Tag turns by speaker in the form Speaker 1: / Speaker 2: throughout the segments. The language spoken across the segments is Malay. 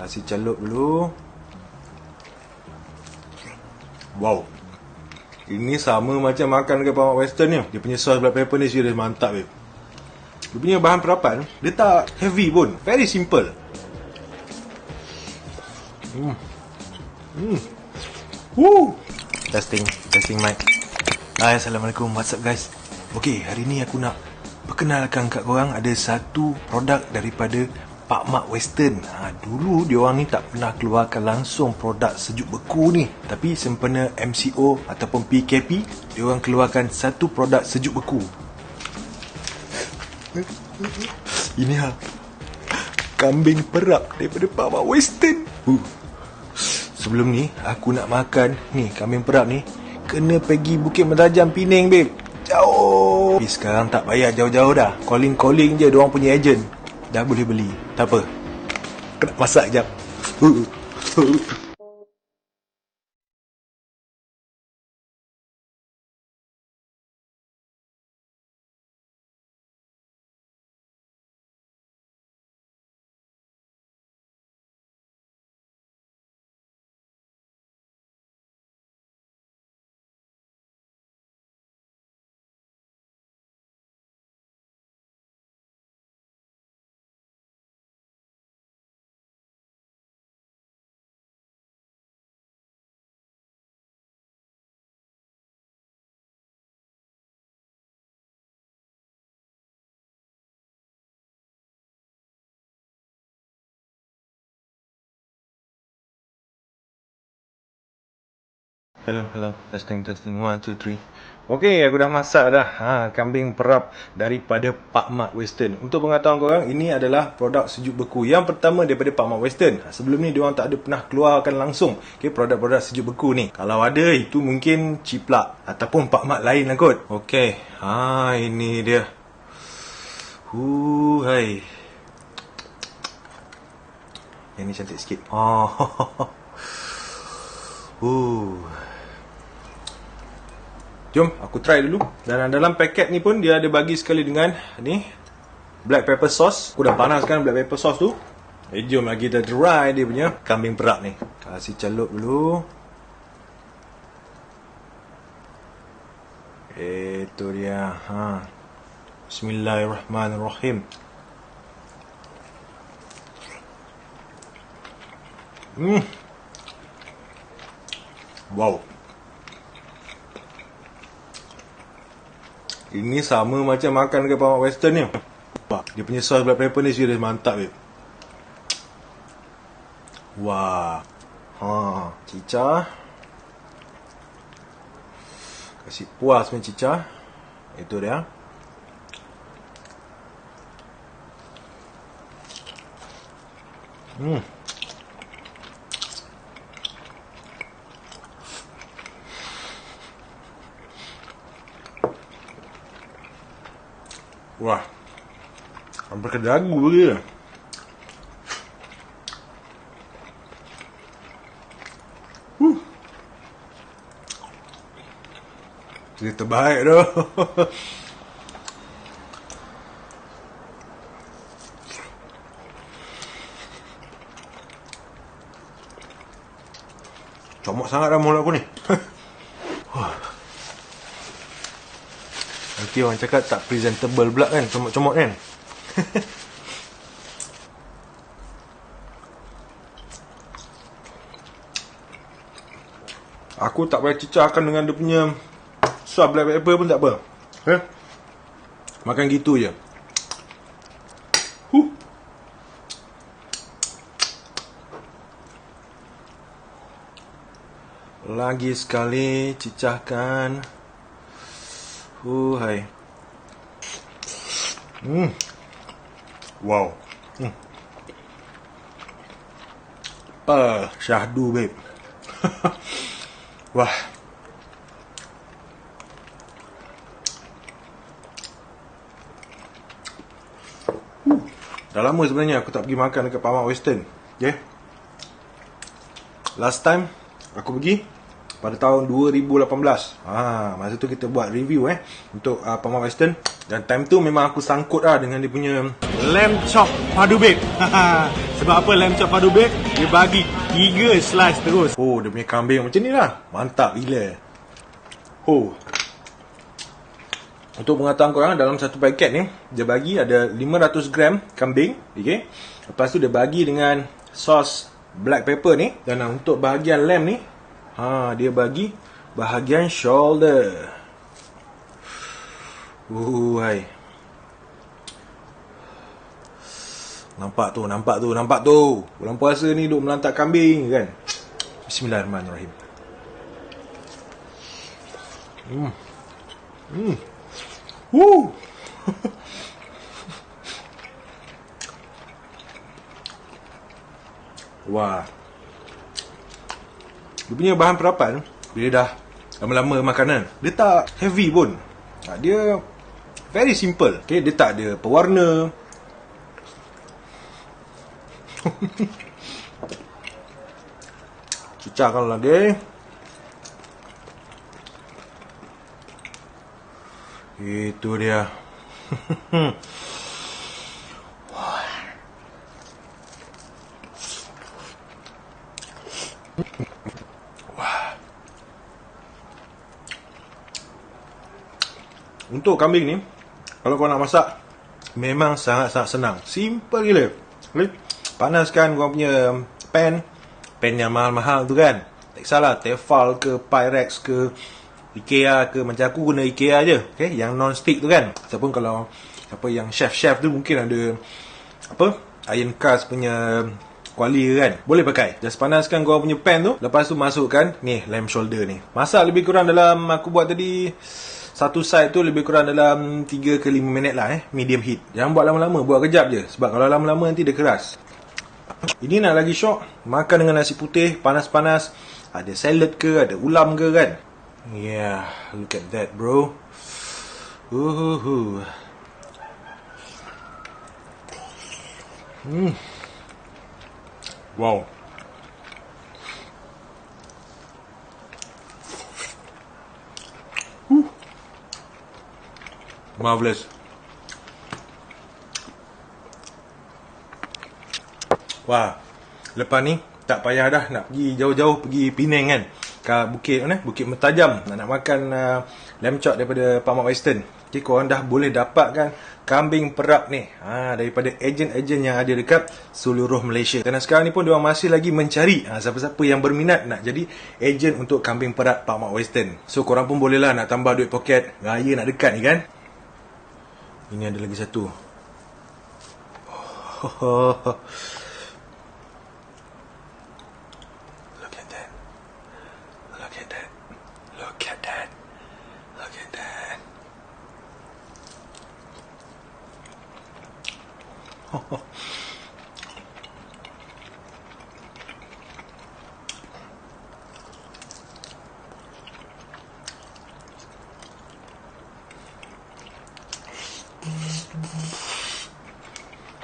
Speaker 1: Kasih celup dulu. Wow. Ini sama macam makan dekat Pamak Western ni. Dia punya sauce black pepper ni serius mantap babe. Dia punya bahan perapan, dia tak heavy pun. Very simple. Hmm. Hmm. Woo. Testing, testing mic. Hai, Assalamualaikum. What's up guys? Okay, hari ni aku nak perkenalkan kat korang ada satu produk daripada Pak Mak Western. Ha, dulu dia orang ni tak pernah keluarkan langsung produk sejuk beku ni. Tapi sempena MCO ataupun PKP, dia orang keluarkan satu produk sejuk beku. Ini ha. Kambing perap daripada Pak Mak Western. Uh. Sebelum ni aku nak makan ni kambing perap ni kena pergi Bukit Mentajam Pening babe. Jauh. Tapi sekarang tak payah jauh-jauh dah. Calling-calling je dia orang punya agent. Dah boleh beli. Tak apa. Kena masak jap. Hello, hello. Testing, testing. One, two, three. Okay, aku dah masak dah. Ha, kambing perap daripada Pak Mak Western. Untuk pengetahuan korang, ini adalah produk sejuk beku. Yang pertama daripada Pak Mak Western. Ha, sebelum ni, diorang tak ada pernah keluarkan langsung okay, produk-produk sejuk beku ni. Kalau ada, itu mungkin ciplak. Ataupun Pak Mak lain lah kot. Okay. Ha, ini dia. Hu, hai. Yang ni cantik sikit. Oh. Uh. Jom aku try dulu. Dan dalam paket ni pun Dia ada bagi sekali dengan Ni Black pepper sauce. Aku dah panaskan black pepper sauce tu. Eh jom lagi kita try dia punya Kambing perak ni. Kasih celup dulu. Itu dia. Ha. Bismillahirrahmanirrahim. Hmm. Wow Ini sama macam makan dekat Pamak Western ni. Dia punya sauce black pepper ni serius mantap babe. Wah. Ha, cicah. Kasih puas punya cicah. Itu dia. Hmm. Wah. Hampir ke dagu dia. Huh. Jadi terbaik tu. Comok sangat dah mulut aku ni. Nanti orang cakap tak presentable pula kan Comot-comot kan Aku tak payah cicahkan dengan dia punya Suap black pepper pun tak apa eh? Makan gitu je huh. Lagi sekali cicahkan Uh, hai. Hmm. Wow. Hmm. Pa, syahdu babe. Wah. Uh. Dah lama sebenarnya aku tak pergi makan dekat Pamak Western. Okay. Last time aku pergi pada tahun 2018. Ha, masa tu kita buat review eh untuk uh, Pamak Western. Dan time tu memang aku sangkut lah dengan dia punya lamb chop padu bake. Sebab apa lamb chop padu bake? Dia bagi 3 slice terus. Oh, dia punya kambing macam ni lah. Mantap gila. Oh. Untuk pengetahuan korang, dalam satu paket ni, dia bagi ada 500 gram kambing. Okay. Lepas tu dia bagi dengan sos black pepper ni. Dan untuk bahagian lamb ni, ha, dia bagi bahagian shoulder. Uhuai. Nampak tu, nampak tu, nampak tu. Bulan puasa ni duk melantak kambing kan. Bismillahirrahmanirrahim. Hmm. Hmm. Woo. Wah. Dia punya bahan perapan bila dah lama-lama makanan, dia tak heavy pun. Dia Very simple. Okay, dia tak ada pewarna. Cicahkan lagi. Itu dia. Untuk kambing ni, kalau kau nak masak Memang sangat-sangat senang. Simple gila. Okay? Panaskan kau punya pan. Pan yang mahal-mahal tu kan? Tak salah Tefal ke Pyrex ke Ikea ke Macam aku guna Ikea je okay? Yang non-stick tu kan? Ataupun kalau apa Yang chef-chef tu mungkin ada Apa? Iron cast punya Kuali kan? Boleh pakai. Just panaskan kau punya pan tu. Lepas tu masukkan Ni lamb shoulder ni. Masak lebih kurang dalam Aku buat tadi satu side tu lebih kurang dalam 3 ke 5 minit lah eh medium heat. Jangan buat lama-lama buat kejap je. Sebab kalau lama-lama nanti dia keras. Ini nak lagi syok. Makan dengan nasi putih panas-panas. Ada salad ke ada ulam ke kan? Yeah look at that bro. Uhuhu. Hmm. Wow. Marvelous. Wah. Lepas ni tak payah dah nak pergi jauh-jauh pergi Penang kan. Ke bukit mana? Bukit Metajam nak nak makan uh, lamb chop daripada Pak Mak Western. Jadi korang dah boleh dapatkan kambing perap ni ha, daripada ejen-ejen yang ada dekat seluruh Malaysia. Dan sekarang ni pun dia masih lagi mencari ha, siapa-siapa yang berminat nak jadi ejen untuk kambing perap Pak Mak Western. So korang pun bolehlah nak tambah duit poket raya nak dekat ni kan. Ini ada lagi satu. Look at that. Look at that. Look at that. Look at that.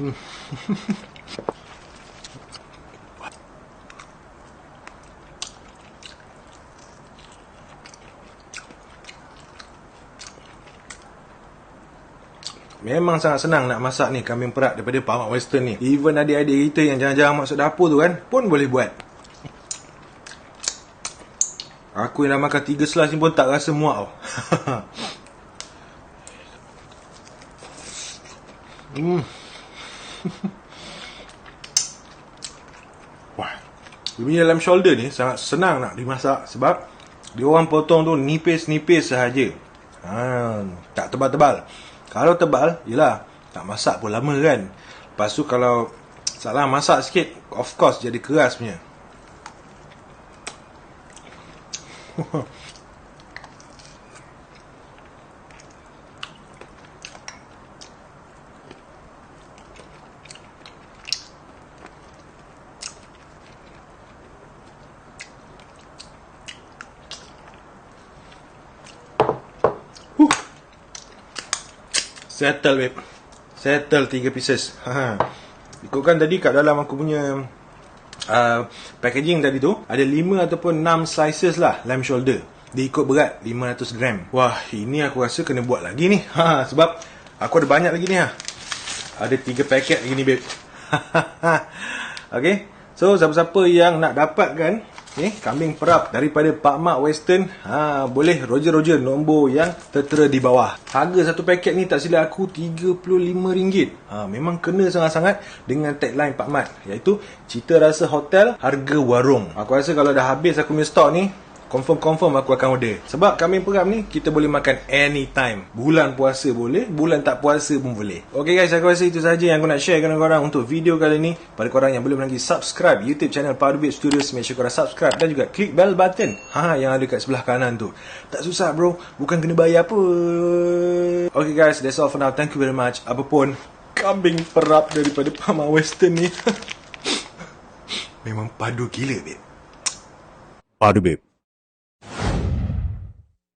Speaker 1: Memang sangat senang nak masak ni kambing perak daripada Pak Mak Western ni. Even adik-adik kita yang jarang-jarang masuk dapur tu kan, pun boleh buat. Aku yang dah makan tiga slice ni pun tak rasa muak tau. hmm. Wah. Dia punya lamb shoulder ni sangat senang nak dimasak sebab dia orang potong tu nipis-nipis sahaja. Ha, tak tebal-tebal. Kalau tebal, yelah, tak masak pun lama kan. Lepas tu kalau salah masak sikit, of course jadi keras punya. Settle babe. Settle 3 pieces. Ha. Ikutkan tadi kat dalam aku punya uh, Packaging tadi tu Ada 5 ataupun 6 slices lah Lamb shoulder. Dia ikut berat 500 gram. Wah ini aku rasa kena buat lagi ni. Ha, Sebab aku ada banyak lagi ni ha. Ada 3 paket lagi ni babe. Okay. So siapa-siapa yang nak dapatkan eh, Kambing perap daripada Pak Mak Western. Ha, Boleh roger-roger nombor yang tertera di bawah. Harga satu paket ni tak silap aku RM35. Ha, Memang kena sangat-sangat dengan tagline Pak Mat Iaitu Cita Rasa Hotel Harga Warung. Aku rasa kalau dah habis aku punya stok ni Confirm-confirm aku akan order. Sebab kambing perap ni Kita boleh makan anytime. Bulan puasa boleh Bulan tak puasa pun boleh. Okay guys aku rasa itu saja Yang aku nak share dengan korang Untuk video kali ni. Pada korang yang belum lagi subscribe YouTube channel Powderbit Studios Make sure korang subscribe Dan juga klik bell button. Ha, Yang ada kat sebelah kanan tu. Tak susah bro. Bukan kena bayar pun Okay guys That's all for now. Thank you very much. Apapun Kambing perap daripada Pama Western ni. Memang padu gila babe.
Speaker 2: Powder Babe.